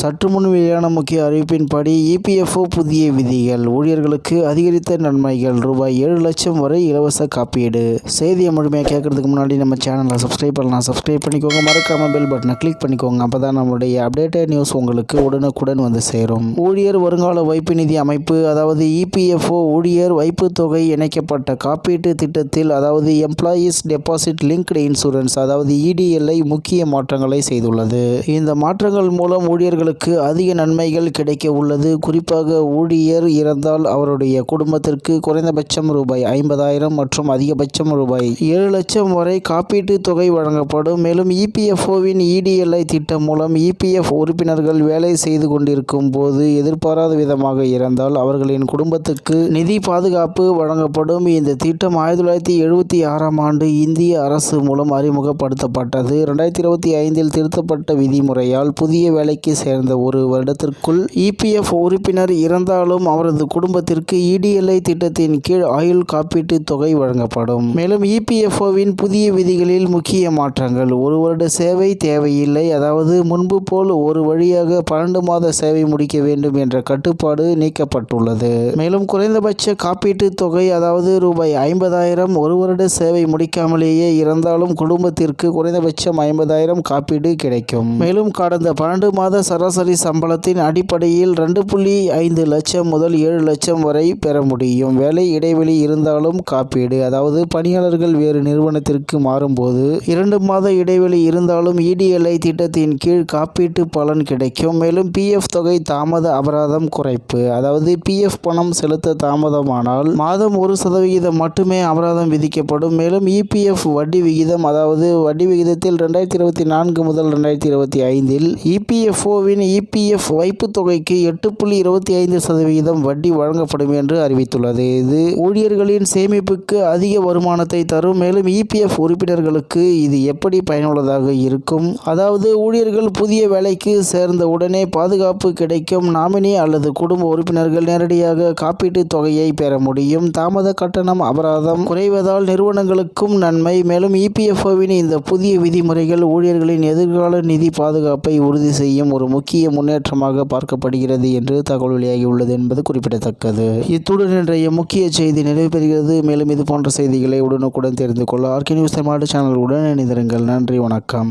சற்று முன் வெளியான முக்கிய அறிவிப்பின்படி இபிஎஃப்ஓ புதிய விதிகள். ஊழியர்களுக்கு அதிகரித்த நன்மைகள் ரூபாய் ஏழு லட்சம் வரை இலவச காப்பீடு. செய்தியை முழுமையாக கேட்கறதுக்கு முன்னாடி நம்ம சேனலை சப்ஸ்கிரைப் பண்ணலாம். சப்ஸ்கிரைப் பண்ணிக்கோங்க. மறக்காம பெல் பட்டனை கிளிக் பண்ணிக்கோங்க. அப்போ தான் நம்மளுடைய அப்டேட்டட் நியூஸ் உங்களுக்கு உடனுக்குடன் வந்து சேரும். ஊழியர் வருங்கால வைப்பு நிதி அமைப்பு அதாவது இபிஎஃப்ஓ ஊழியர் வைப்பு தொகை இணைக்கப்பட்ட காப்பீட்டு திட்டத்தில் அதாவது எம்ப்ளாயீஸ் டெபாசிட் லிங்க்டு இன்சூரன்ஸ் அதாவது இடிஎல்ஐ முக்கிய மாற்றங்களை செய்துள்ளது. இந்த மாற்றங்கள் மூலம் ஊழியர்களுக்கு அதிக நன்மைகள் கிடைக்க உள்ளது. குறிப்பாக ஊழியர் இறந்தால் அவருடைய குடும்பத்திற்கு குறைந்தபட்சம் ரூபாய் ஐம்பதாயிரம் மற்றும் அதிகபட்சம் ரூபாய் ஏழு லட்சம் வரை காப்பீட்டு தொகை வழங்கப்படும். மேலும் இபிஎஃப்ஓவின் இடிஎல்ஐ திட்டம் மூலம் இபிஎஃப் உறுப்பினர்கள் வேலை செய்து கொண்டிருக்கும் போது எதிர்பாராத விதமாக இறந்தால் அவர்களின் குடும்பத்துக்கு நிதி பாதுகாப்பு வழங்கப்படும். இந்த திட்டம் ஆயிரத்தி தொள்ளாயிரத்தி எழுபத்தி ஆறாம் ஆண்டு இந்திய அரசு மூலம் அறிமுகப்படுத்தப்பட்டது. ரெண்டாயிரத்தி இருபத்தி ஐந்தில் திருத்தப்பட்ட விதிமுறையால் புதிய வேலைக்கு சேர்ந்த ஒரு வருடத்திற்குள் இபிஎஃப் உறுப்பினர் இறந்தாலும் அவரது குடும்பத்திற்கு இடிஎல்ஐ திட்டத்தின் கீழ் ஆயுள் காப்பீட்டு தொகை வழங்கப்படும். மேலும் இபிஎஃப்ஓவின் புதிய விதிகளில் முக்கிய மாற்றங்கள். ஒரு வருட சேவை தேவையில்லை. அதாவது முன்பு போல் ஒரு வழியாக பன்னெண்டு மாத சேவை முடிக்க வேண்டும் என்ற கட்டுப்பாடு நீக்கப்பட்டுள்ளது. மேலும் குறைந்தபட்ச காப்பீட்டு தொகை அதாவது ரூபாய் ஐம்பதாயிரம் ஒரு வருட சேவை முடிக்காமலேயே இறந்தாலும் குடும்பத்திற்கு குறைந்தபட்சம் ஐம்பதாயிரம் காப்பீடு கிடைக்கும். மேலும் கடந்த பன்னெண்டு மாத சராசரி சம்பளத்தின் அடிப்படையில் ரெண்டு புள்ளி ஐந்து லட்சம் முதல் ஏழு லட்சம் வரை பெற முடியும். வேலை இடைவெளி இருந்தாலும் காப்பீடு. அதாவது பணியாளர்கள் வேறு நிறுவனத்திற்கு மாறும்போது இரண்டு மாத இடைவெளி இருந்தாலும் இடிஎல்ஐ திட்டத்தின் கீழ் காப்பீட்டு பலன் கிடைக்கும். மேலும் பிஎஃப் தொகை தாமத அபராதம் குறைப்பு. அதாவது பிஎஃப் பணம் செலுத்த தாமதமானால் மாதம் ஒரு சதவிகிதம் மட்டுமே அபராதம் விதிக்கப்படும். மேலும் இபிஎஃப் வட்டி விகிதம் அதாவது வட்டி விகிதத்தில் ரெண்டாயிரத்தி இருபத்தி நான்கு முதல் ரெண்டாயிரத்தி இருபத்தி ஐந்தில் இபிஎஃப்ஓவின் இபிஎஃப் வைப்புத் தொகைக்கு எட்டு புள்ளி இருபத்தி ஐந்து சதவிகிதம் வட்டி வழங்கப்படும் என்று அறிவித்துள்ளது. இது ஊழியர்களின் சேமிப்புக்கு அதிக வருமானத்தை தரும். மேலும் இபிஎஃப் உறுப்பினர்களுக்கு இது எப்படி பயனுள்ளதாக இருக்கும்? அதாவது ஊழியர்கள் புதிய வேலைக்கு சேர்ந்த உடனே பாதுகாப்பு கிடைக்கும். நாமினி அல்லது குடும்ப உறுப்பினர்கள் நேரடியாக காப்பீட்டு தொகையை பெற முடியும். தாமத கட்டணம் அபராதம் குறைவதால் நிறுவனங்களுக்கும் நன்மை. மேலும் இபிஎஃப்ஓவின் இந்த புதிய விதிமுறைகள் ஊழியர்களின் எதிர்கால நிதி பாதுகாப்பை உறுதி செய்யும் ஒரு முக்கிய முக்கிய முன்னேற்றமாக பார்க்கப்படுகிறது என்று தகவல் வெளியாகியுள்ளது என்பது குறிப்பிடத்தக்கது. இத்துடன் இன்றைய முக்கிய செய்தி நிறைவு பெறுகிறது. மேலும் இது போன்ற செய்திகளை உடனுக்குடன் தெரிந்து கொள்ள ஆர்கே நியூஸ் தமிழ்நாடு சேனலுடன் இணைந்திருங்கள். நன்றி வணக்கம்.